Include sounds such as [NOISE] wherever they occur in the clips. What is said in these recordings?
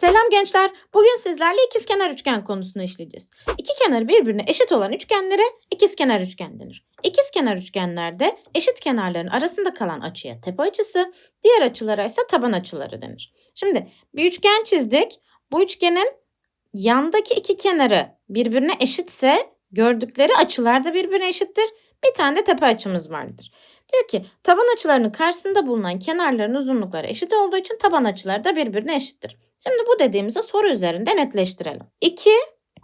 Selam gençler. Bugün sizlerle ikizkenar üçgen konusunu işleyeceğiz. İki kenarı birbirine eşit olan üçgenlere ikizkenar üçgen denir. İkizkenar üçgenlerde eşit kenarların arasında kalan açıya tepe açısı, diğer açılara ise taban açıları denir. Şimdi bir üçgen çizdik. Bu üçgenin yandaki iki kenarı birbirine eşitse gördükleri açılar da birbirine eşittir. Bir tane de tepe açımız vardır. Diyor ki taban açılarının karşısında bulunan kenarların uzunlukları eşit olduğu için taban açıları da birbirine eşittir. Şimdi bu dediğimizi soru üzerinde netleştirelim. 2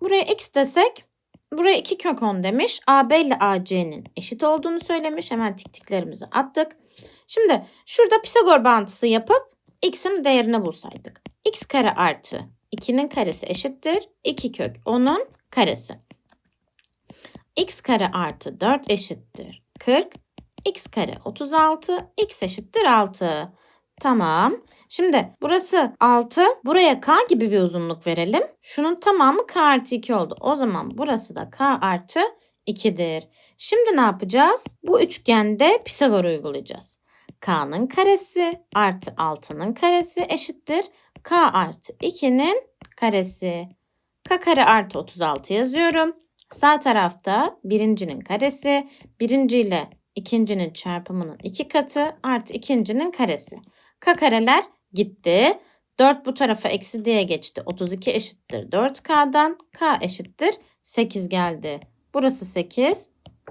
buraya x desek buraya 2 kök 10 demiş. AB ile AC'nin eşit olduğunu söylemiş. Hemen tik tiklerimizi attık. Şimdi şurada Pisagor bağıntısı yapıp x'in değerini bulsaydık. x kare artı 2'nin karesi eşittir. 2 kök 10'un karesi. x kare artı 4 eşittir. 40. x kare 36. x eşittir 6. Tamam. Şimdi burası 6. Buraya k gibi bir uzunluk verelim. Şunun tamamı k artı 2 oldu. O zaman burası da k artı 2'dir. Şimdi ne yapacağız? Bu üçgende Pisagor uygulayacağız. k'nın karesi artı 6'nın karesi eşittir. k artı 2'nin karesi. k kare artı 36 yazıyorum. Sağ tarafta birincinin karesi, birinci ile ikincinin çarpımının iki katı artı ikincinin karesi. K kareler gitti. 4 bu tarafa eksi diye geçti. 32 eşittir 4K'dan. K eşittir 8 geldi. Burası 8.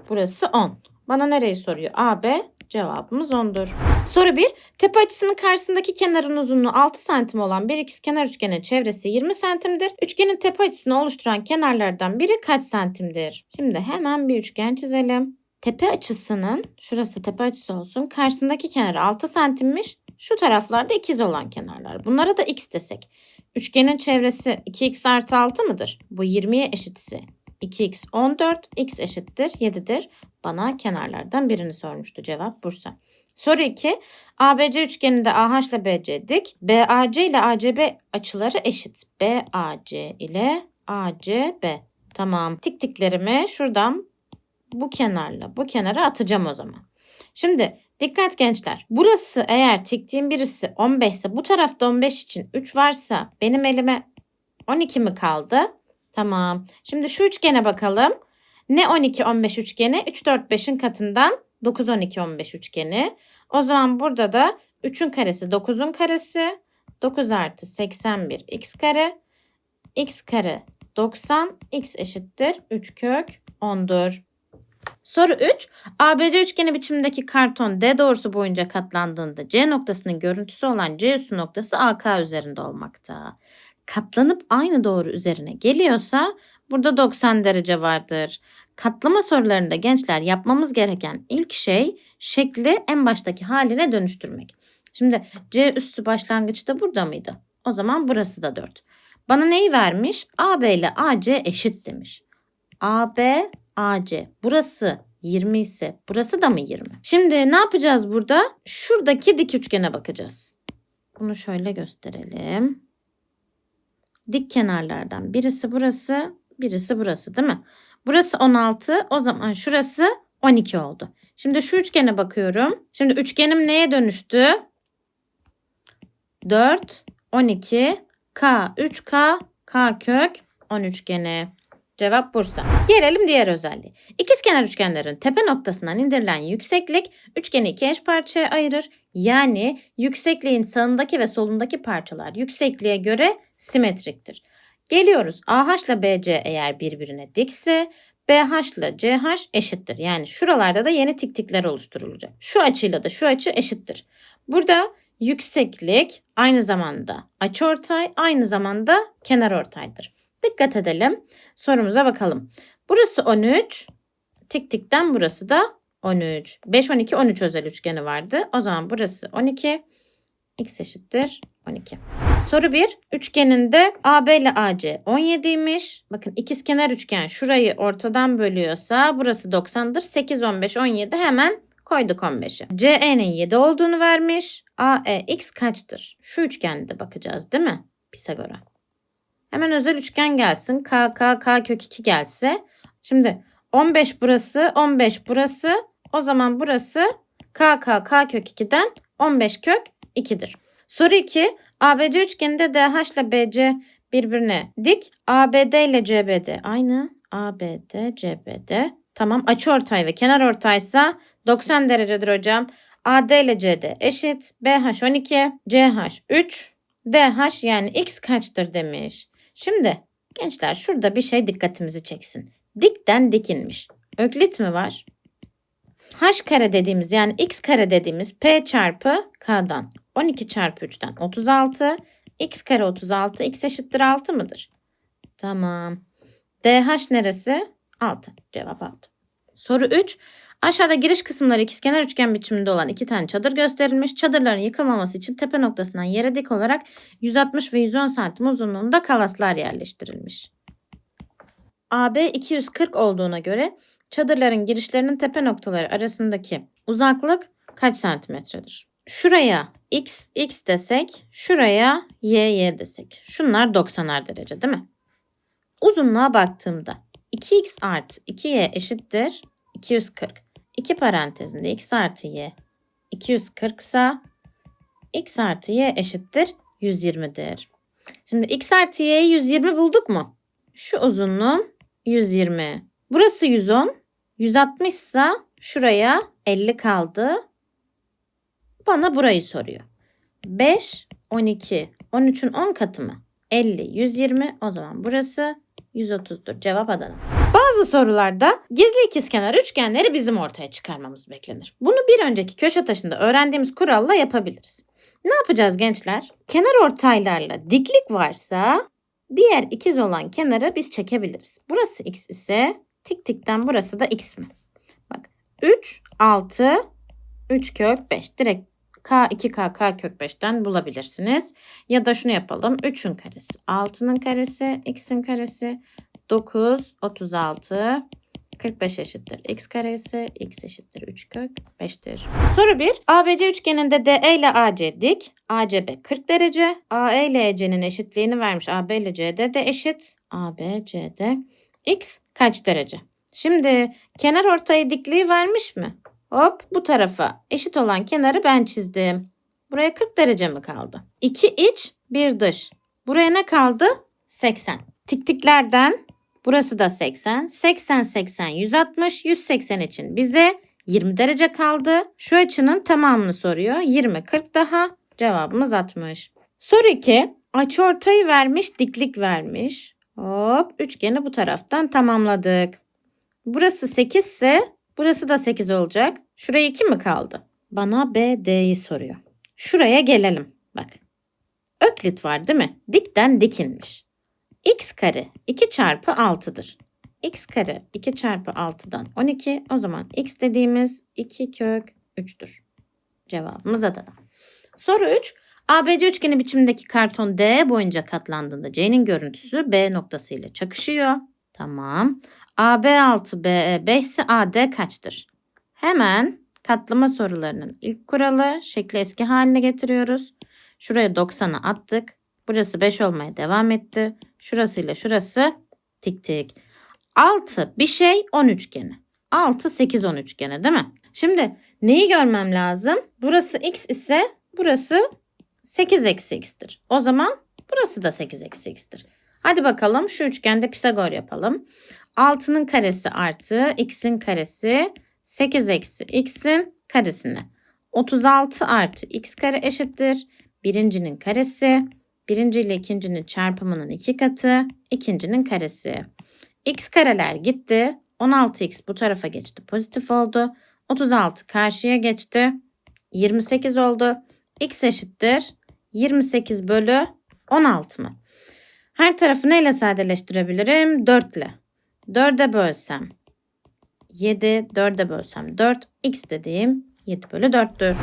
Burası 10. Bana nereyi soruyor? A, B. Cevabımız 10'dur. Soru 1. Tepe açısının karşısındaki kenarın uzunluğu 6 cm olan bir ikizkenar üçgenin çevresi 20 cm'dir. Üçgenin tepe açısını oluşturan kenarlardan biri kaç santimdir? Şimdi hemen bir üçgen çizelim. Tepe açısının, şurası tepe açısı olsun, karşısındaki kenarı 6 santimmiş. Şu taraflarda ikiz olan kenarlar. Bunlara da x desek. Üçgenin çevresi 2x artı 6 mıdır? Bu 20'ye eşitse 2x 14, x eşittir 7'dir. Bana kenarlardan birini sormuştu. Cevap Bursa. Soru 2. ABC üçgeninde AH ile BC dik. BAC ile ACB açıları eşit. BAC ile ACB. Tamam. Tik tiklerimi şuradan bu kenarla bu kenara atacağım o zaman. Şimdi dikkat gençler. Burası eğer tiktiğim birisi 15 ise bu tarafta 15 için 3 varsa benim elime 12 mi kaldı? Tamam. Şimdi şu üçgene bakalım. Ne 12 15 üçgeni? 3 4 5'in katından 9 12 15 üçgeni. O zaman burada da 3'ün karesi 9'un karesi. 9 artı 81 x kare. x kare 90 x eşittir 3 kök 10'dur. Soru 3. ABC üçgeni biçimindeki karton D doğrusu boyunca katlandığında C noktasının görüntüsü olan C üssü noktası AK üzerinde olmakta. Katlanıp aynı doğru üzerine geliyorsa burada 90 derece vardır. Katlama sorularında gençler yapmamız gereken ilk şey şekli en baştaki haline dönüştürmek. Şimdi C üssü başlangıçta burada mıydı? O zaman burası da 4. Bana neyi vermiş? AB ile AC eşit demiş. AB AC. Burası 20 ise burası da mı 20? Şimdi ne yapacağız burada? Şuradaki dik üçgene bakacağız. Bunu şöyle gösterelim. Dik kenarlardan birisi burası, birisi burası değil mi? Burası 16, o zaman şurası 12 oldu. Şimdi şu üçgene bakıyorum. Şimdi üçgenim neye dönüştü? 4, 12, K, 3K, K kök 10 üçgeni. Cevap Bursa. Gelelim diğer özelliği. İkizkenar üçgenlerin tepe noktasından indirilen yükseklik üçgeni iki eş parçaya ayırır. Yani yüksekliğin sağındaki ve solundaki parçalar yüksekliğe göre simetriktir. Geliyoruz. AH ile BC eğer birbirine dikse BH ile CH eşittir. Yani şuralarda da yeni tik tikler oluşturulacak. Şu açıyla da şu açı eşittir. Burada yükseklik aynı zamanda açıortay aynı zamanda kenarortaydır. Dikkat edelim. Sorumuza bakalım. Burası 13. Tik tikten burası da 13. 5, 12, 13 özel üçgeni vardı. O zaman burası 12. X eşittir 12. Soru 1. Üçgeninde AB ile AC 17'ymiş. Bakın ikizkenar üçgen şurayı ortadan bölüyorsa burası 90'dır. 8, 15, 17 hemen koyduk 15'i. CE'nin 7 olduğunu vermiş. AEX kaçtır? Şu üçgende bakacağız değil mi? Pisagor'a. Hemen özel üçgen gelsin. K, K, K kök 2 gelse. Şimdi 15 burası, 15 burası. O zaman burası K, K, K kök 2'den 15 kök 2'dir. Soru 2. ABC üçgeninde DH ile BC birbirine dik. ABD ile CBD aynı. ABD, CBD. Tamam açıortay ve kenar ortaysa 90 derecedir hocam. AD ile CD eşit. BH 12, CH 3, DH yani X kaçtır demiş. Şimdi gençler şurada bir şey dikkatimizi çeksin. Dikten dikilmiş. Öklit mi var? H kare dediğimiz yani X kare dediğimiz P çarpı K'dan 12 çarpı 3'ten 36. X kare 36. X eşittir 6 mıdır? Tamam. DH neresi? 6. Cevap 6. Soru 3. Aşağıda giriş kısımları ikizkenar üçgen biçiminde olan iki tane çadır gösterilmiş. Çadırların yıkılmaması için tepe noktasından yere dik olarak 160 ve 110 santim uzunluğunda kalaslar yerleştirilmiş. AB 240 olduğuna göre çadırların girişlerinin tepe noktaları arasındaki uzaklık kaç santimetredir? Şuraya x x desek, şuraya y y desek. Şunlar 90'ar derece değil mi? Uzunluğa baktığımda 2x artı 2y eşittir 240. İki parantezinde x artı y 240 ise x artı y eşittir 120'dir. Şimdi x artı y'yi 120 bulduk mu? Şu uzunluğum 120. Burası 110. 160 ise şuraya 50 kaldı. Bana burayı soruyor. 5, 12, 13'ün 10 katı mı? 50, 120. O zaman burası 130'dur. Cevap Adana. Bazı sorularda gizli ikizkenar üçgenleri bizim ortaya çıkarmamız beklenir. Bunu bir önceki köşe taşında öğrendiğimiz kuralla yapabiliriz. Ne yapacağız gençler? Kenar ortaylarla diklik varsa diğer ikiz olan kenarı biz çekebiliriz. Burası x ise tik tikten burası da x mi? Bak 3, 6, 3 kök 5. Direkt k 2k k kök 5'ten bulabilirsiniz. Ya da şunu yapalım. 3'ün karesi, 6'nın karesi, x'in karesi 9, 36, 45 eşittir x karesi, x eşittir 3 kök 5'tir. Soru 1. ABC üçgeninde DE ile AC dik, ACB 40 derece, AE ile EC'nin eşitliğini vermiş. AB ile CD de eşit. AB, CD. X kaç derece? Şimdi kenar ortayı dikliği vermiş mi? Hop bu tarafa eşit olan kenarı ben çizdim. Buraya 40 derece mi kaldı? 2 iç, 1 dış. Buraya ne kaldı? 80. Tiktiklerden burası da 80. 80, 80, 160. 180 için bize 20 derece kaldı. Şu açının tamamını soruyor. 20, 40 daha. Cevabımız 60. Soru 2. Açıortayı vermiş, diklik vermiş. Hop üçgeni bu taraftan tamamladık. Burası 8 ise burası da 8 olacak. Şuraya 2 mi kaldı? Bana BD'yi soruyor. Şuraya gelelim. Bak. Öklit var değil mi? Dikten dikilmiş. x kare 2 çarpı 6'dır. x kare 2 çarpı 6'dan 12. O zaman x dediğimiz 2 kök 3'tür. Cevabımız Adana. Soru 3. ABC üçgeni biçimindeki karton D boyunca katlandığında C'nin görüntüsü B noktası ile çakışıyor. Tamam. AB 6 BE 5 ise AD kaçtır? Hemen katlama sorularının ilk kuralı şekli eski haline getiriyoruz. Şuraya 90'ı attık. Burası 5 olmaya devam etti. Şurasıyla şurası tik tik. 6 bir şey 10 üçgeni. 6 8 10 üçgeni değil mi? Şimdi neyi görmem lazım? Burası x ise burası 8 eksi x'tir. O zaman burası da 8 eksi x'tir. Hadi bakalım şu üçgende Pisagor yapalım. 6'nın karesi artı x'in karesi 8 eksi x'in karesine. 36 artı x kare eşittir. Birincinin karesi. Birinci ile ikincinin çarpımının iki katı. ikincinin karesi. x kareler gitti. 16x bu tarafa geçti. Pozitif oldu. 36 karşıya geçti. 28 oldu. x eşittir. 28 bölü 16 mı? Her tarafı neyle sadeleştirebilirim? 4 ile. 4'e bölsem 7, 4'e bölsem 4. X dediğim 7 bölü 4'tür.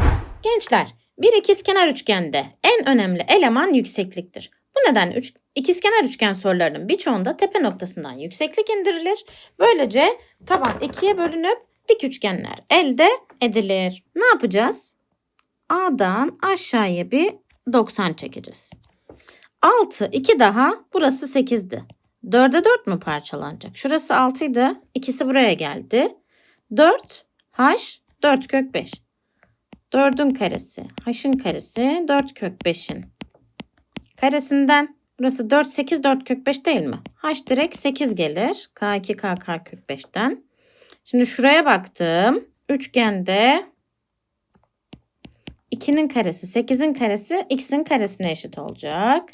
Gençler, bir ikizkenar üçgende en önemli eleman yüksekliktir. Bu nedenle üç, ikizkenar üçgen sorularının birçoğunda tepe noktasından yükseklik indirilir. Böylece taban ikiye bölünüp dik üçgenler elde edilir. Ne yapacağız? A'dan aşağıya bir 90 çekeceğiz. 6, 2 daha. Burası 8'di. 4'e 4 mü parçalanacak? Şurası 6 idi. İkisi buraya geldi. 4, h, 4 kök 5. 4'ün karesi, h'ın karesi, 4 kök 5'in karesinden. Burası 4, 8, 4 kök 5 değil mi? H direkt 8 gelir. K2, KK kök 5'ten. Şimdi şuraya baktım. Üçgende 2'nin karesi 8'in karesi x'in karesine eşit olacak.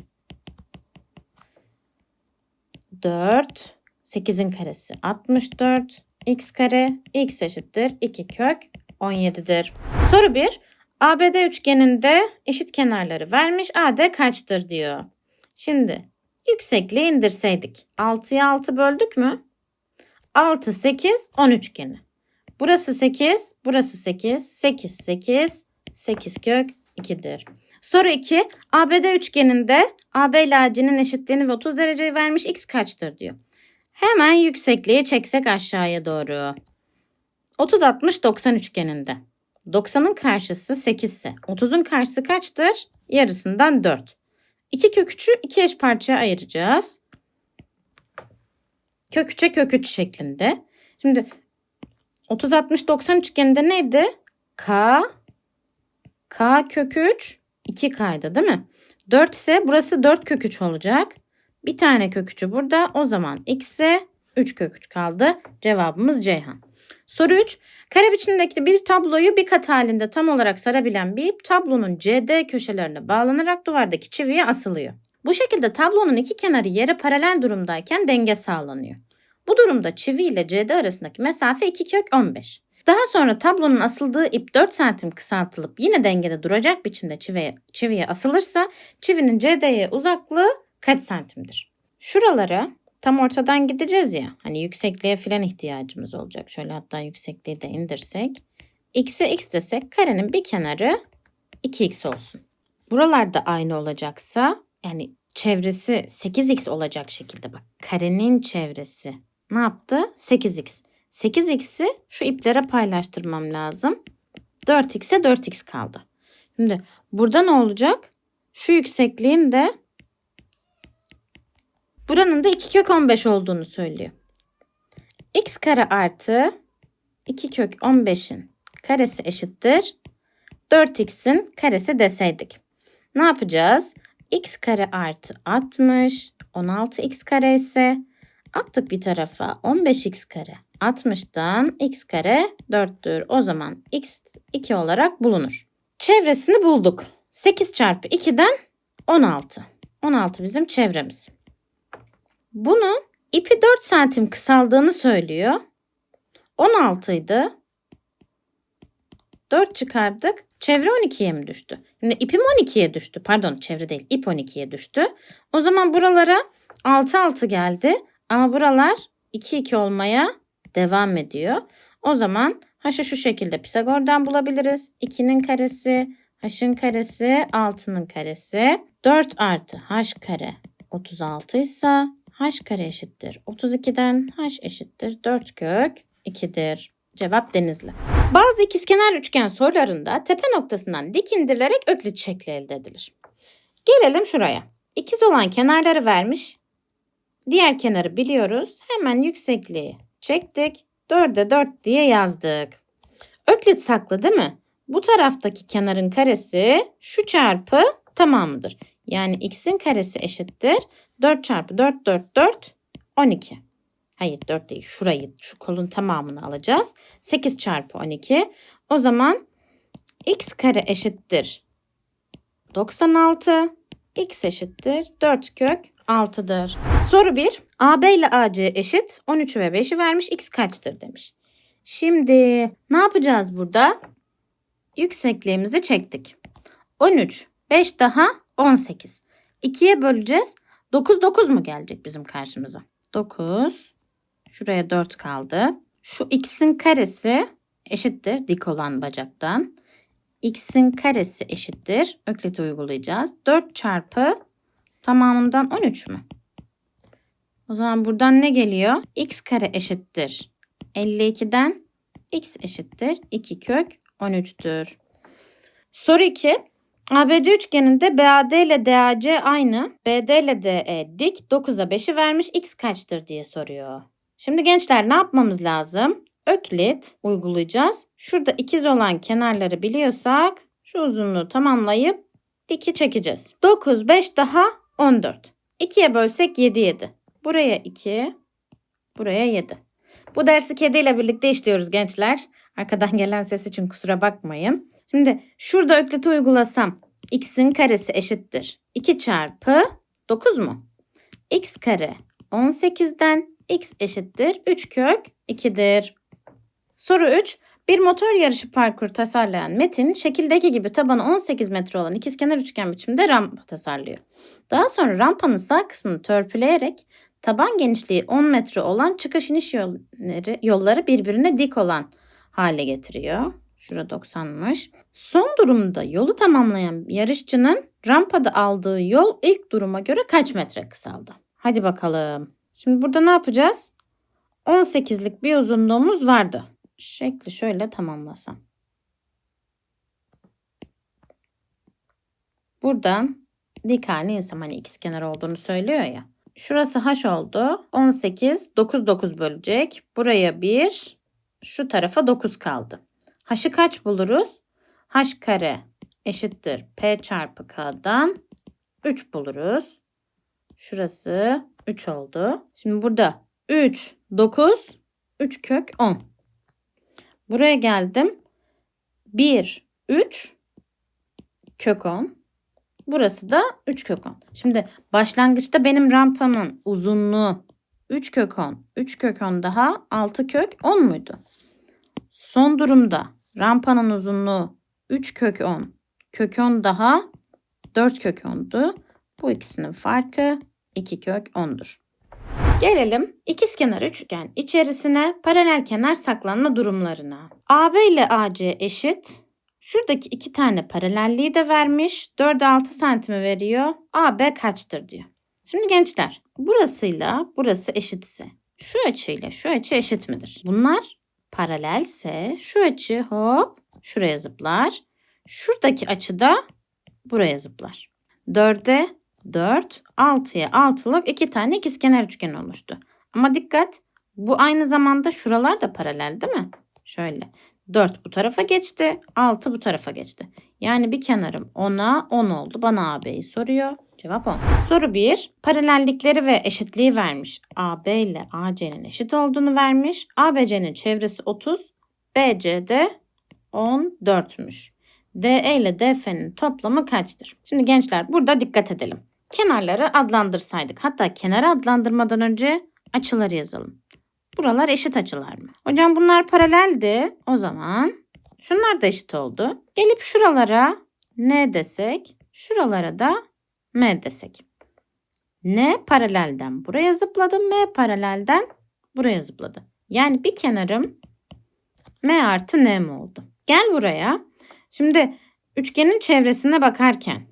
4 8'in karesi 64 x kare x eşittir 2 kök 17'dir. Soru 1. ABD üçgeninde eşit kenarları vermiş. AD kaçtır diyor. Şimdi yüksekliği indirseydik. 6'ya 6 böldük mü? 6, 8, 10 üçgeni. Burası 8, burası 8, 8, 8, 8 kök 2'dir. Soru 2. ABD üçgeninde AB ile AC'nin eşitliğini ve 30 dereceyi vermiş x kaçtır diyor. Hemen yüksekliği çeksek aşağıya doğru. 30, 60, 90 üçgeninde. 90'ın karşısı 8 ise 30'un karşısı kaçtır? Yarısından 4. 2 kök 3'ü 2 eş parçaya ayıracağız. Kök 3'e kök 3 şeklinde. Şimdi 30, 60, 90 üçgeninde neydi? K, K kök 3, 2K'ydı değil mi? 4 ise burası 4 kök 3 olacak. Bir tane kök 3'ü burada. O zaman x ise 3 kök 3 kaldı. Cevabımız Ceyhan. Soru 3. Kare biçimdeki bir tabloyu bir kat halinde tam olarak sarabilen bir ip tablonun CD köşelerine bağlanarak duvardaki çiviye asılıyor. Bu şekilde tablonun iki kenarı yere paralel durumdayken denge sağlanıyor. Bu durumda çivi ile CD arasındaki mesafe 2 kök 15. Daha sonra tablonun asıldığı ip 4 santim kısaltılıp yine dengede duracak biçimde çiviye, çiviye asılırsa çivinin CD'ye uzaklığı kaç santimdir? Şuralara tam ortadan gideceğiz ya. Hani yüksekliğe filan ihtiyacımız olacak. Şöyle hatta yüksekliği de indirsek. X'e x desek karenin bir kenarı 2x olsun. Buralarda aynı olacaksa yani çevresi 8x olacak şekilde bak. Karenin çevresi ne yaptı? 8x. 8x'i şu iplere paylaştırmam lazım. 4x'e 4x kaldı. Şimdi burada ne olacak? Şu yüksekliğin de buranın da 2 kök 15 olduğunu söylüyor. x kare artı 2 kök 15'in karesi eşittir. 4x'in karesi deseydik. Ne yapacağız? x kare artı 60, 16x kare ise attık bir tarafa 15x kare. 60'dan x kare 4'tür. O zaman x 2 olarak bulunur. Çevresini bulduk. 8 çarpı 2'den 16. 16 bizim çevremiz. Bunun ipi 4 santim kısaldığını söylüyor. 16 idi. 4 çıkardık. Çevre 12'ye mi düştü? Şimdi ipim 12'ye düştü. Pardon çevre değil. ip 12'ye düştü. O zaman buralara 6 6 geldi. Ama buralar 2 2 olmaya devam ediyor. O zaman h'ı şu şekilde Pisagor'dan bulabiliriz. 2'nin karesi, h'ın karesi, 6'nın karesi. 4 artı h kare 36 ise h kare eşittir. 32'den h eşittir. 4 kök 2'dir. Cevap Denizli. Bazı ikizkenar üçgen sorularında tepe noktasından dik indirilerek öklit şekli elde edilir. Gelelim şuraya. İkiz olan kenarları vermiş. Diğer kenarı biliyoruz. Hemen yüksekliği çektik. 4'e 4 diye yazdık. Öklit saklı değil mi? Bu taraftaki kenarın karesi şu çarpı tamamıdır. Yani x'in karesi eşittir. 4 çarpı 4 4 4 12. Hayır 4 değil şurayı şu kolun tamamını alacağız. 8 çarpı 12. O zaman x kare eşittir 96. x eşittir 4 kök 6'dır. Soru 1. AB ile AC eşit 13 ve 5'i vermiş. X kaçtır demiş. Şimdi ne yapacağız burada? Yüksekliğimizi çektik. 13, 5 daha 18. 2'ye böleceğiz. 9, 9 mu gelecek bizim karşımıza? 9. Şuraya 4 kaldı. Şu x'in karesi eşittir dik olan bacaktan. x'in karesi eşittir. Öklit'i uygulayacağız. 4 çarpı tamamından 13 mü? O zaman buradan ne geliyor? x kare eşittir. 52'den x eşittir. 2 kök 13'tür. Soru 2. ABC üçgeninde BAD ile DAC aynı. BD ile DE dik. 9'a 5'i vermiş. X kaçtır diye soruyor. Şimdi gençler ne yapmamız lazım? Öklit uygulayacağız. Şurada ikiz olan kenarları biliyorsak şu uzunluğu tamamlayıp diki çekeceğiz. 9, 5 daha 14. 2'ye bölsek 7, 7. Buraya 2, buraya 7. Bu dersi kediyle birlikte işliyoruz gençler. Arkadan [LAUGHS] gelen ses için kusura bakmayın. Şimdi şurada ökleti uygulasam x'in karesi eşittir. 2 çarpı 9 mu? x kare 18'den x eşittir 3 kök 2'dir. Soru 3. Bir motor yarışı parkur tasarlayan Metin, şekildeki gibi tabanı 18 metre olan ikizkenar üçgen biçimde rampa tasarlıyor. Daha sonra rampanın sağ kısmını törpüleyerek taban genişliği 10 metre olan çıkış iniş yolları, yolları birbirine dik olan hale getiriyor. Şura 90'mış. Son durumda yolu tamamlayan yarışçının rampada aldığı yol ilk duruma göre kaç metre kısaldı? Hadi bakalım. Şimdi burada ne yapacağız? 18'lik bir uzunluğumuz vardı. Şekli şöyle tamamlasam. Buradan dik halini insam hani ikizkenar olduğunu söylüyor ya. Şurası h oldu. 18, 9, 9 bölecek. Buraya 1, şu tarafa 9 kaldı. H'ı kaç buluruz? H kare eşittir P çarpı K'dan 3 buluruz. Şurası 3 oldu. Şimdi burada 3, 9, 3 kök 10. Buraya geldim. 1, 3 kök 10. Burası da 3 kök 10. Şimdi başlangıçta benim rampamın uzunluğu 3 kök 10. 3 kök 10 daha 6 kök 10 muydu? Son durumda rampanın uzunluğu 3 kök 10. Kök 10 daha 4 kök 10'du. Bu ikisinin farkı 2 kök 10'dur. Gelelim ikizkenar üçgen içerisine paralel kenar saklanma durumlarına. AB ile AC eşit. Şuradaki iki tane paralelliği de vermiş. 4'e 6 santimi veriyor. AB kaçtır diyor. Şimdi gençler burasıyla burası eşitse şu açıyla şu açı eşit midir? Bunlar paralelse şu açı hop şuraya zıplar. Şuradaki açı da buraya zıplar. 4'e 4, 6'ya 6'lık iki tane ikizkenar üçgen oluştu. Ama dikkat bu aynı zamanda şuralar da paralel değil mi? Şöyle 4 bu tarafa geçti, 6 bu tarafa geçti. Yani bir kenarım 10'a 10 oldu. Bana AB'yi soruyor. Cevap 10. Soru 1. Paralellikleri ve eşitliği vermiş. AB ile AC'nin eşit olduğunu vermiş. ABC'nin çevresi 30, BC de 14'müş. DE ile DF'nin toplamı kaçtır? Şimdi gençler burada dikkat edelim. Kenarları adlandırsaydık. Hatta kenarı adlandırmadan önce açıları yazalım. Buralar eşit açılar mı? Hocam bunlar paraleldi. O zaman şunlar da eşit oldu. Gelip şuralara N desek, şuralara da M desek. N paralelden buraya zıpladı, M paralelden buraya zıpladı. Yani bir kenarım M artı N mi oldu? Gel buraya. Şimdi üçgenin çevresine bakarken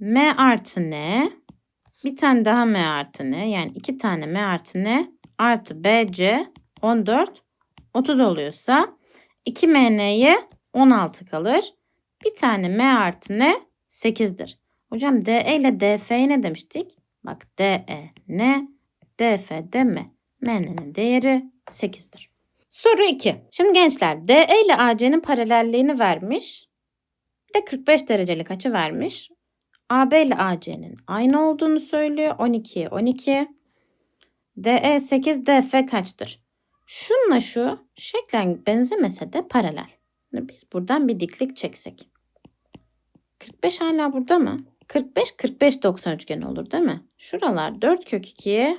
M artı N bir tane daha M artı N yani iki tane M artı N artı BC 14 30 oluyorsa 2 MN'ye 16 kalır. Bir tane M artı N 8'dir. Hocam DE ile DF'ye ne demiştik? Bak DE N, DF de M. MN'nin değeri 8'dir. Soru 2. Şimdi gençler DE ile AC'nin paralelliğini vermiş. Bir de 45 derecelik açı vermiş. AB ile AC'nin aynı olduğunu söylüyor. 12'ye 12. DE 8, DF kaçtır? Şunla şu şeklen benzemese de paralel. Biz buradan bir diklik çeksek. 45 hala burada mı? 45, 45, 90 üçgeni olur değil mi? Şuralar 4 kök 2'ye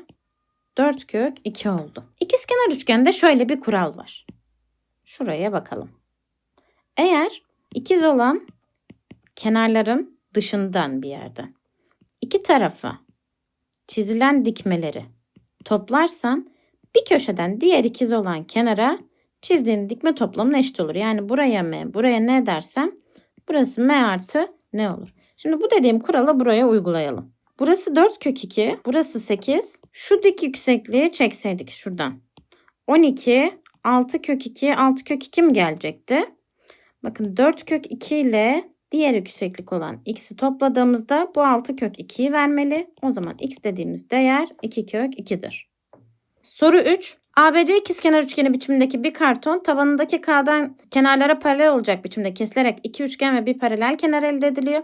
4 kök 2 oldu. İkizkenar üçgende şöyle bir kural var. Şuraya bakalım. Eğer ikiz olan kenarların dışından bir yerden iki tarafa çizilen dikmeleri toplarsan bir köşeden diğer ikiz olan kenara çizdiğin dikme toplamına eşit olur. Yani buraya m, buraya n dersem burası m artı ne olur? Şimdi bu dediğim kuralı buraya uygulayalım. Burası 4 kök 2, burası 8. Şu dik yüksekliği çekseydik şuradan. 12, 6 kök 2, 6 kök 2 mi gelecekti? Bakın 4 kök 2 ile diğer yükseklik olan x'i topladığımızda bu 6 kök 2'yi vermeli. O zaman x dediğimiz değer 2 kök 2'dir. Soru 3. ABC ikizkenar üçgeni biçimindeki bir karton tabanındaki K'dan kenarlara paralel olacak biçimde kesilerek iki üçgen ve bir paralel kenar elde ediliyor.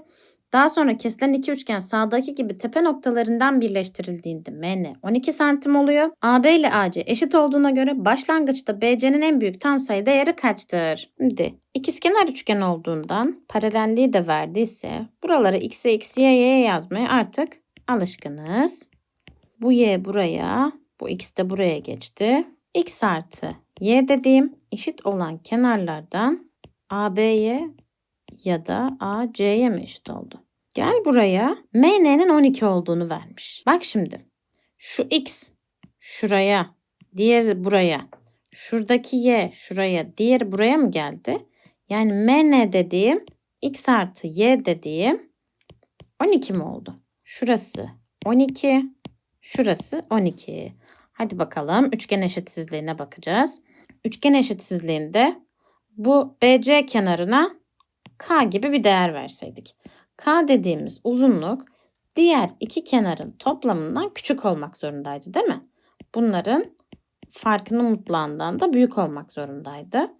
Daha sonra kesilen iki üçgen sağdaki gibi tepe noktalarından birleştirildiğinde MN 12 santim oluyor. AB ile AC eşit olduğuna göre başlangıçta BC'nin en büyük tam sayı değeri kaçtır? Şimdi ikizkenar üçgen olduğundan paralelliği de verdiyse buralara x'e x, y'ye yazmaya artık alışkınız. Bu y buraya, bu x de buraya geçti. x artı y dediğim eşit olan kenarlardan AB'ye ya da AC'ye mi eşit oldu? Gel buraya. MN'nin 12 olduğunu vermiş. Bak şimdi. Şu X şuraya, diğeri buraya. Şuradaki Y şuraya, diğeri buraya mı geldi? Yani MN dediğim X artı Y dediğim 12 mi oldu? Şurası 12, şurası 12. Hadi bakalım üçgen eşitsizliğine bakacağız. Üçgen eşitsizliğinde bu BC kenarına K gibi bir değer verseydik. K dediğimiz uzunluk diğer iki kenarın toplamından küçük olmak zorundaydı değil mi? Bunların farkının mutlağından da büyük olmak zorundaydı.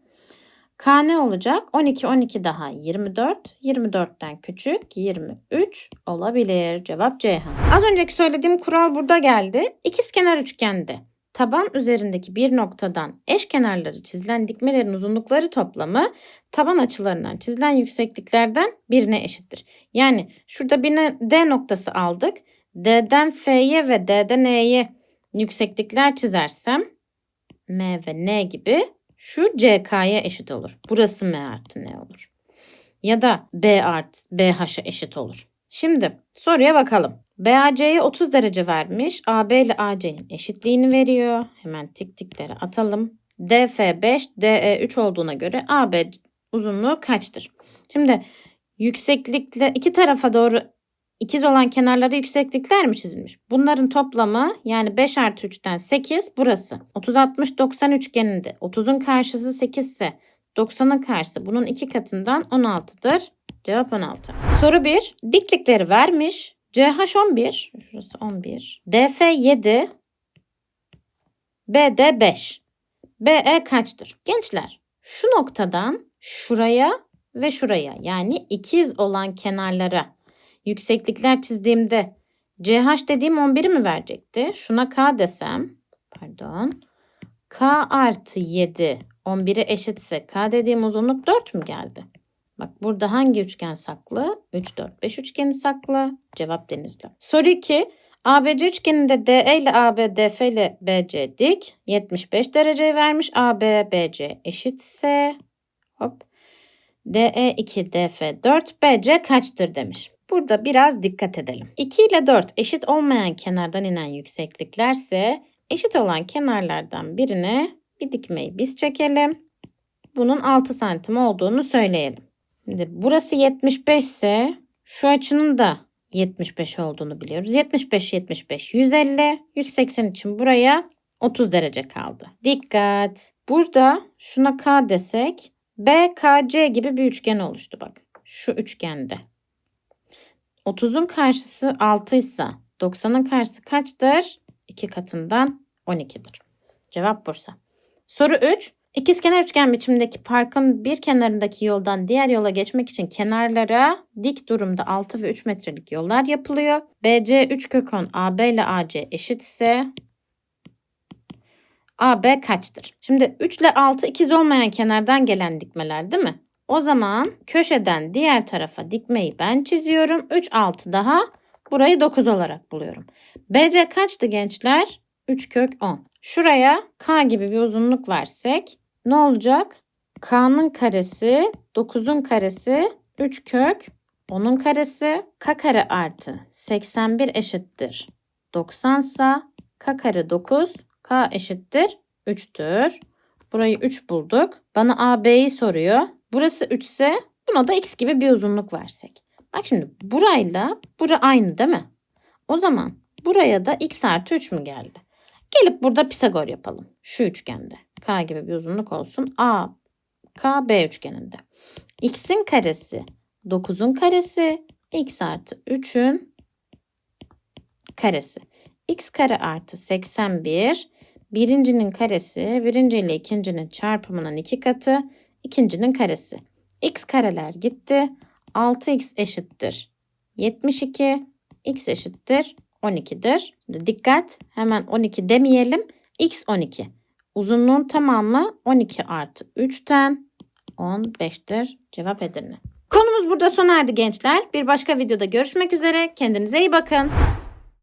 K ne olacak? 12, 12 daha 24. 24'ten küçük 23 olabilir. Cevap Ceyhan. Az önceki söylediğim kural burada geldi. İkizkenar üçgende taban üzerindeki bir noktadan eş kenarları çizilen dikmelerin uzunlukları toplamı taban açılarından çizilen yüksekliklerden birine eşittir. Yani şurada bir D noktası aldık. D'den F'ye ve D'den E'ye yükseklikler çizersem M ve N gibi şu CK'ya eşit olur. Burası M artı N olur. Ya da B artı BH'a eşit olur. Şimdi soruya bakalım. BAC'ye 30 derece vermiş. AB ile AC'nin eşitliğini veriyor. Hemen tik tikleri atalım. DF 5, DE 3 olduğuna göre AB uzunluğu kaçtır? Şimdi yükseklikle iki tarafa doğru ikiz olan kenarlara yükseklikler mi çizilmiş? Bunların toplamı yani 5 artı 3'ten 8 burası. 30 60 90 üçgeninde 30'un karşısı 8 ise 90'ın karşısı bunun iki katından 16'dır. Cevap 16. Soru 1. Diklikleri vermiş. CH 11. Şurası 11. DF 7. BD 5. BE kaçtır? Gençler şu noktadan şuraya ve şuraya yani ikiz olan kenarlara yükseklikler çizdiğimde CH dediğim 11'i mi verecekti? Şuna K desem pardon K artı 7 11'e eşitse K dediğim uzunluk 4 mü geldi? Bak burada hangi üçgen saklı? 3, 4, 5 üçgeni saklı. Cevap Denizli. Soru 2. ABC üçgeninde DE ile AB, DF ile BC dik. 75 dereceyi vermiş. AB, BC eşitse hop. DE 2, DF 4, BC kaçtır demiş. Burada biraz dikkat edelim. 2 ile 4 eşit olmayan kenardan inen yüksekliklerse eşit olan kenarlardan birine bir dikmeyi biz çekelim. Bunun 6 santim olduğunu söyleyelim. Şimdi burası 75 ise şu açının da 75 olduğunu biliyoruz. 75 75 150 180 için buraya 30 derece kaldı. Dikkat. Burada şuna K desek BKC gibi bir üçgen oluştu bak. Şu üçgende. 30'un karşısı 6 ise 90'ın karşısı kaçtır? 2 katından 12'dir. Cevap Bursa. Soru 3. İkizkenar üçgen biçimindeki parkın bir kenarındaki yoldan diğer yola geçmek için kenarlara dik durumda 6 ve 3 metrelik yollar yapılıyor. BC 3 kök 10 AB ile AC eşitse AB kaçtır? Şimdi 3 ile 6 ikiz olmayan kenardan gelen dikmeler değil mi? O zaman köşeden diğer tarafa dikmeyi ben çiziyorum. 3 6 daha burayı 9 olarak buluyorum. BC kaçtı gençler? 3 kök 10. Şuraya K gibi bir uzunluk versek ne olacak? K'nın karesi 9'un karesi 3 kök 10'un karesi K kare artı 81 eşittir. 90 sa K kare 9 K eşittir 3'tür. Burayı 3 bulduk. Bana AB'yi soruyor. Burası 3 ise buna da x gibi bir uzunluk versek. Bak şimdi burayla bura aynı değil mi? O zaman buraya da x artı 3 mü geldi? Gelip burada Pisagor yapalım. Şu üçgende. K gibi bir uzunluk olsun. A, K, B üçgeninde. X'in karesi 9'un karesi. X artı 3'ün karesi. X kare artı 81. Birincinin karesi birinci ile ikincinin çarpımının iki katı. ikincinin karesi. X kareler gitti. 6x eşittir. 72. X eşittir 12'dir. Şimdi Dikkat hemen 12 demeyelim. X 12. Uzunluğun tamamı 12 artı 3'ten 15'tir. Cevap Edirne. Konumuz burada sona erdi gençler. Bir başka videoda görüşmek üzere. Kendinize iyi bakın.